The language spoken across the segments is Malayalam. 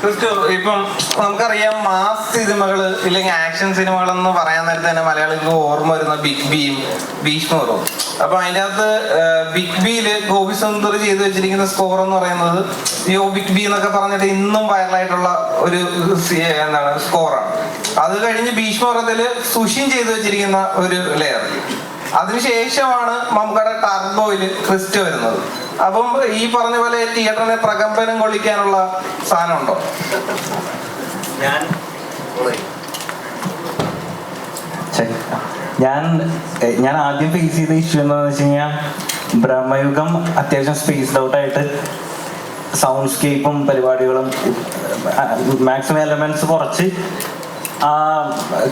ക്രിസ്റ്റോ ഇപ്പം നമുക്കറിയാം മാസ് സിനിമകൾ ഇല്ലെങ്കിൽ ആക്ഷൻ സിനിമകൾ എന്ന് പറയാൻ നേരത്തെ തന്നെ മലയാളികൾക്ക് ഓർമ്മ വരുന്ന ബിഗ് ബിയും ഭീഷ്മറും അപ്പൊ അതിന്റെ അകത്ത് ബിഗ് ബിയിൽ ഗോപി സുന്ദർ ചെയ്തു വെച്ചിരിക്കുന്ന സ്കോർ എന്ന് പറയുന്നത് യോ ബിഗ് ബി എന്നൊക്കെ പറഞ്ഞിട്ട് ഇന്നും വൈറലായിട്ടുള്ള ഒരു എന്താണ് സ്കോറാണ് അത് കഴിഞ്ഞ് ഭീഷ്മറത്തിൽ സുഷിൻ ചെയ്തു വെച്ചിരിക്കുന്ന ഒരു ലെയർ അതിനുശേഷമാണ് മമ്മൂക്കയുടെ ടർബോയിൽ ക്രിസ്റ്റ് വരുന്നത്. അപ്പം ഈ പറഞ്ഞ പോലെ തിയേറ്ററിനെ പ്രകമ്പനം കൊള്ളിക്കാനുള്ള സാധനം ഉണ്ടോ ഞാൻ. ഞാൻ ഞാൻ ആദ്യം ഫേസ് ചെയ്ത ഇഷ്യൂ എന്താണെന്ന് വെച്ച് കഴിഞ്ഞാൽ ബ്രഹ്മയുഗം അത്യാവശ്യം സ്പേസ്ഡ് ഔട്ട് ആയിട്ട് സൗണ്ട് സ്കേപ്പും പരിപാടികളും മാക്സിമം എലമെന്റ്സ് കുറച്ച് ആ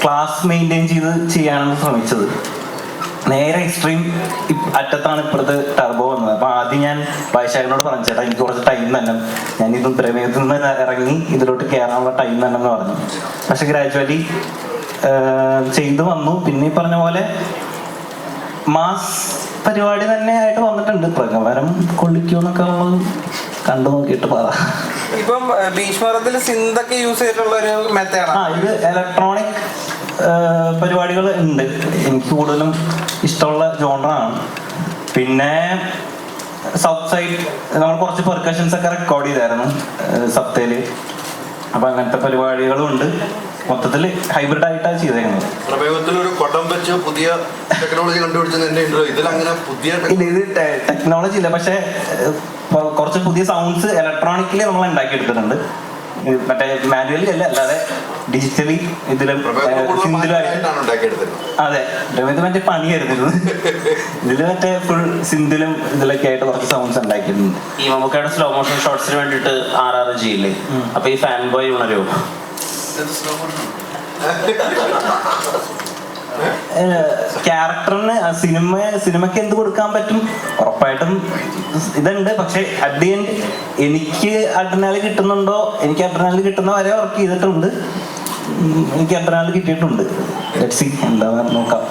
ക്ലാസ് മെയിന്റെയിൻ ചെയ്ത് ചെയ്യാനാണ് ശ്രമിച്ചത്. നേരെ എക്സ്ട്രീം അറ്റത്താണ് ഇപ്പുറത്ത് ടർബോ വന്നത്. അപ്പൊ ആദ്യം ഞാൻ വൈശാഖനോട് പറഞ്ഞു ചേട്ടാ എനിക്ക് കുറച്ച് ടൈം തന്നെ ഞാൻ ഇതും പ്രമേയത്തിൽ നിന്ന് ഇറങ്ങി ഇതിലോട്ട് കയറാനുള്ള ടൈം തന്നെ എന്ന് പറഞ്ഞു. പക്ഷെ ഗ്രാജുവലി ചെയ്തു വന്നു. പിന്നെ ഈ പറഞ്ഞ പോലെ മാസ് പരിപാടി തന്നെ ആയിട്ട് വന്നിട്ടുണ്ട്. പ്രകമരം കൊള്ളിക്കൂന്നൊക്കെ ഉള്ളത് കണ്ടു നോക്കിയിട്ട് പറ. ഇപ്പം ഭീഷ്മറത്തിൽ സിന്തൊക്കെ യൂസ് ചെയ്തിട്ടുള്ള ഒരു ആ മെത്തേഡാണ് ഇത് ഇലക്ട്രോണിക് പരിപാടികൾ ഉണ്ട്. എനിക്ക് കൂടുതലും ഇഷ്ടമുള്ള ജോണറാണ് പിന്നെ സൗത്ത് സൈഡ് നമ്മൾ കുറച്ച് പെർക്കഷൻസ് ഒക്കെ റെക്കോർഡ് ചെയ്തായിരുന്നു സപ്തയിൽ. അപ്പൊ അങ്ങനത്തെ പരിപാടികളും ഉണ്ട്. മൊത്തത്തിൽ ഹൈബ്രിഡ് ആയിട്ടാണ് ചെയ്തേക്കുന്നത്. കൊടം വെച്ച് പുതിയ ടെക്നോളജി ഇതിലങ്ങനെ പുതിയ ഇത് ടെക്നോളജി ഇല്ല പക്ഷെ കുറച്ച് പുതിയ സൗണ്ട്സ് ഇലക്ട്രോണിക്കലി നമ്മൾ ഉണ്ടാക്കിയെടുത്തിട്ടുണ്ട്. ഇത് മറ്റേ മാനുവലി അല്ല അല്ലാതെ ഡിജിറ്റലി ഇതിലും അതെ ഇത് മറ്റേ പണിയായിരുന്നു. ഇതിൽ മറ്റേ ഫുൾ സിന്ധിലും ഇതിലൊക്കെ ആയിട്ട് കുറച്ച് സൗണ്ട്സ് ഉണ്ടാക്കിയിട്ടുണ്ട്. ഈ മമ്മൂക്കയുടെ സ്ലോ മോഷൻ ഷോർട്സിന് വേണ്ടിട്ട് ആർ ആർ ചെയ്യില്ലേ അപ്പൊ ഈ ഫാൻ ബോയ് ഉണരോ ക്യാരക്ടറിന് സിനിമ സിനിമക്ക് എന്ത് കൊടുക്കാൻ പറ്റും? ഉറപ്പായിട്ടും ഇതുണ്ട് പക്ഷെ അറ്റ് ദി എൻഡ് എനിക്ക് അഡ്രിനാല് കിട്ടുന്നുണ്ടോ? എനിക്ക് അഡ്രിനാല് കിട്ടുന്ന വരെ വർക്ക് ചെയ്തിട്ടുണ്ട്. എനിക്ക് അഡ്രിനാല് കിട്ടിയിട്ടുണ്ട്. എന്താ നോക്കാം.